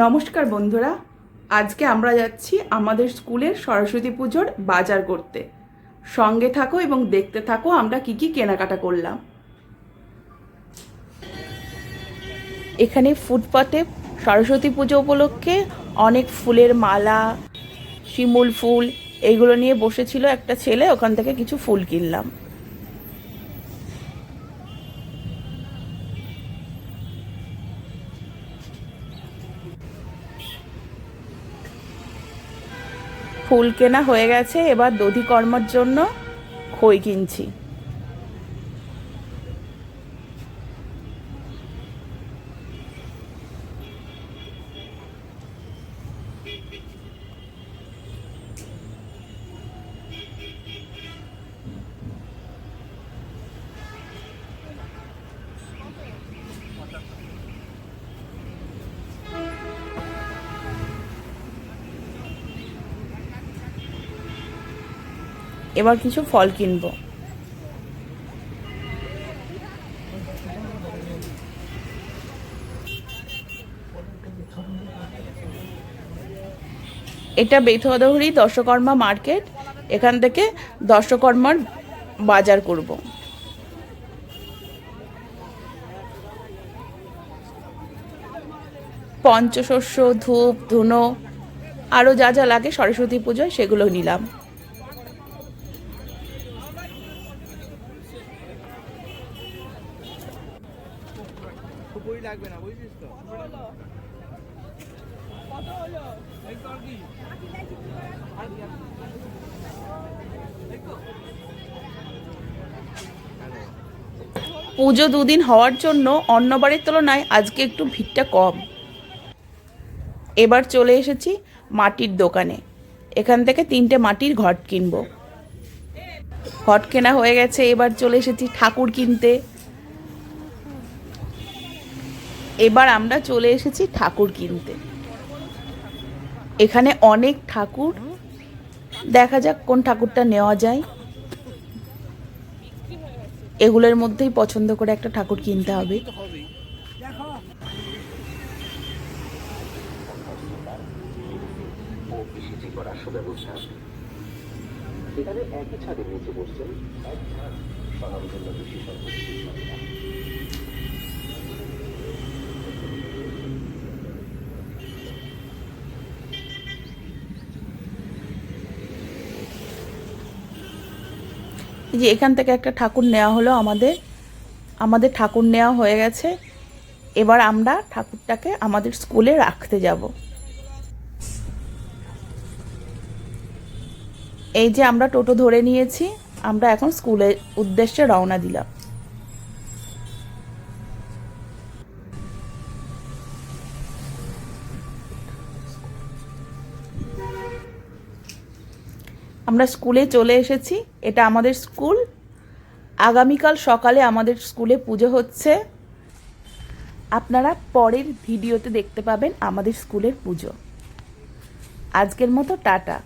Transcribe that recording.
নমস্কার বন্ধুরা, আজকে আমরা যাচ্ছি আমাদের স্কুলের সরস্বতী পুজোর বাজার করতে। সঙ্গে থাকো এবং দেখতে থাকো আমরা কি কি কেনাকাটা করলাম। এখানে ফুটপাতে সরস্বতী পুজো উপলক্ষে অনেক ফুলের মালা, শিমুল ফুল এইগুলো নিয়ে বসেছিল একটা ছেলে, ওখান থেকে কিছু ফুল কিনলাম। ফুল কেনা হয়ে গেছে এবার দধি কর্মর জন্য খই কিনছি। এবার কিছু ফল কিনবো। এটা বেথদহরি দশকর্মা মার্কেট। এখান থেকে দশকর্মার বাজার করব। পঞ্চশস্য, ধূপ, ধুনো আরও যা যা লাগে সরস্বতী পুজোয় সেগুলো নিলাম। বই লাগবে না বুঝছিস তো? এই তোর কি? পুজো দুদিন হওয়ার জন্য অন্যবারের তুলনায় আজকে একটু ভিড়টা কম। এবার চলে এসেছি মাটির দোকানে। এখান থেকে তিনটে মাটির ঘট কিনবো। ঘট কেনা হয়ে গেছে এবার চলে এসেছি ঠাকুর কিনতে। এবার আমরা চলে এসেছি ঠাকুর কিনতে। এখানে অনেক ঠাকুর। দেখা যাক কোন ঠাকুরটা নেওয়া যায়। এগুলোর মধ্যেই পছন্দ করে একটা ঠাকুর কিনতে হবে। এখানে একই ছাদের নিচে বসছেন এক বিশেষজ্ঞ এই যে এখান থেকে একটা ঠাকুর নেওয়া হলো আমাদের আমাদের ঠাকুর নেওয়া হয়ে গেছে। এবার আমরা ঠাকুরটাকে আমাদের স্কুলে রাখতে যাব। এই যে আমরা টোটো ধরে নিয়েছি, আমরা এখন স্কুলের উদ্দেশ্যে রওনা দিলাম। আমরা স্কুলে চলে এসেছি। এটা আমাদের স্কুল। আগামীকাল সকালে আমাদের স্কুলে পুজো হচ্ছে। আপনারা পরের ভিডিওতে দেখতে পাবেন আমাদের স্কুলের পুজো। আজকের মতো টাটা।